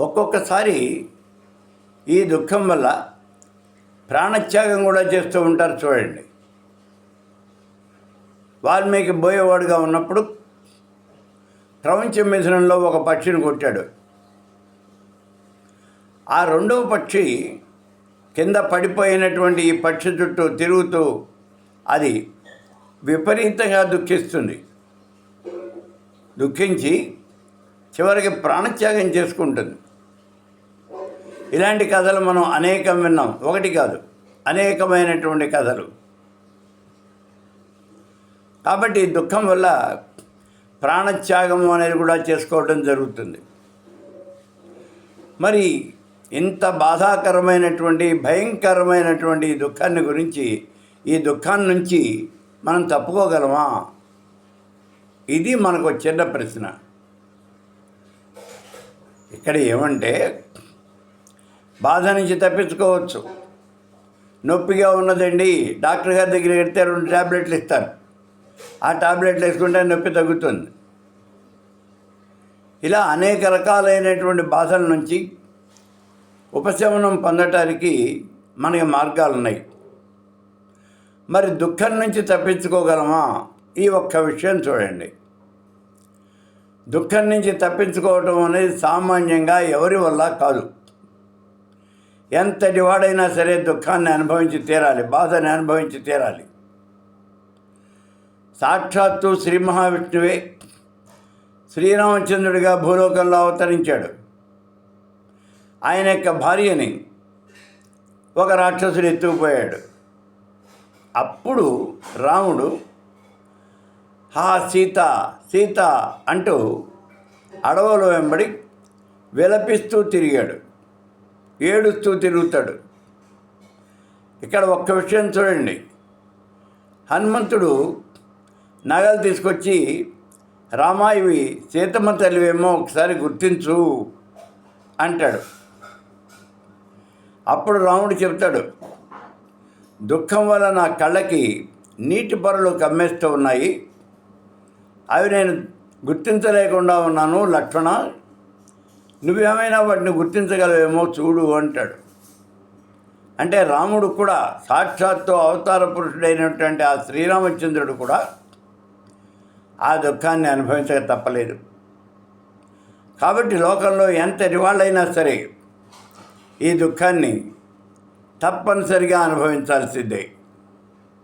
ఒక్కొక్కసారి ఈ దుఃఖం వల్ల ప్రాణత్యాగం కూడా చేస్తూ ఉంటారు చూడండి. వాల్మీకి బోయేవాడుగా ఉన్నప్పుడు ప్రపంచ మిథునంలో ఒక పక్షిని కొట్టాడు. ఆ రెండవ పక్షి కింద పడిపోయినటువంటి ఈ పక్షి చుట్టూ తిరుగుతూ అది విపరీతంగా దుఃఖిస్తుంది. దుఃఖించి చివరికి ప్రాణత్యాగం చేసుకుంటుంది. ఇలాంటి కథలు మనం అనేకం విన్నాం. ఒకటి కాదు. అనేకమైనటువంటి కథలు. కాబట్టి దుఃఖం వల్ల ప్రాణత్యాగము అనేది కూడా చేసుకోవడం జరుగుతుంది. మరి ఇంత బాధాకరమైనటువంటి భయంకరమైనటువంటి దుఃఖాన్ని గురించి ఈ దుఃఖాన్ని నుంచి మనం తప్పుకోగలమా? ఇది మనకు చిన్న ప్రశ్న. ఇక్కడ ఏమంటే బాధ నుంచి తప్పించుకోవచ్చు. నొప్పిగా ఉన్నదండి. డాక్టర్ గారి దగ్గరికి వెళ్తే రెండు ట్యాబ్లెట్లు ఇస్తారు. ఆ టాబ్లెట్లు వేసుకుంటే నొప్పి తగ్గుతుంది. ఇలా అనేక రకాలైనటువంటి బాధల నుంచి ఉపశమనం పొందటానికి మనకి మార్గాలు ఉన్నాయి. మరి దుఃఖం నుంచి తప్పించుకోగలమా? ఈ ఒక్క విషయం చూడండి. దుఃఖం నుంచి తప్పించుకోవటం అనేది సామాన్యంగా ఎవరి వల్ల కాదు. ఎంతటి వాడైనా సరే దుఃఖాన్ని అనుభవించి తీరాలి బాధని అనుభవించి తీరాలి. సాక్షాత్తు శ్రీ మహావిష్ణువే శ్రీరామచంద్రుడిగా భూలోకంలో అవతరించాడు. ఆయన యొక్క భార్యని ఒక రాక్షసుడు ఎత్తుకుపోయాడు. అప్పుడు రాముడు హా సీత సీత అంటూ అడవులు వెంబడి విలపిస్తూ తిరిగాడు. ఏడుస్తూ తిరుగుతాడు. ఇక్కడ ఒక్క విషయం చూడండి. హనుమంతుడు నగలు తీసుకొచ్చి రామా ఇవి సీతమ్మ తల్లివేమో ఒకసారి గుర్తించు అంటాడు. అప్పుడు రాముడు చెప్తాడు దుఃఖం వల్ల నా కళ్ళకి నీటి పొరలు కమ్మేస్తూ ఉన్నాయి. అవి నేను గుర్తించలేకుండా ఉన్నాను లక్ష్మణ. నువ్వేమైనా వాటిని గుర్తించగలవేమో చూడు అంటాడు. అంటే రాముడు కూడా సాక్షాత్తు అవతార పురుషుడైనటువంటి ఆ శ్రీరామచంద్రుడు కూడా ఆ దుఃఖాన్ని అనుభవించక తప్పలేదు. కాబట్టి లోకంలో ఎంతటి వాళ్ళైనా సరే ఈ దుఃఖాన్ని తప్పనిసరిగా అనుభవించాల్సిందే.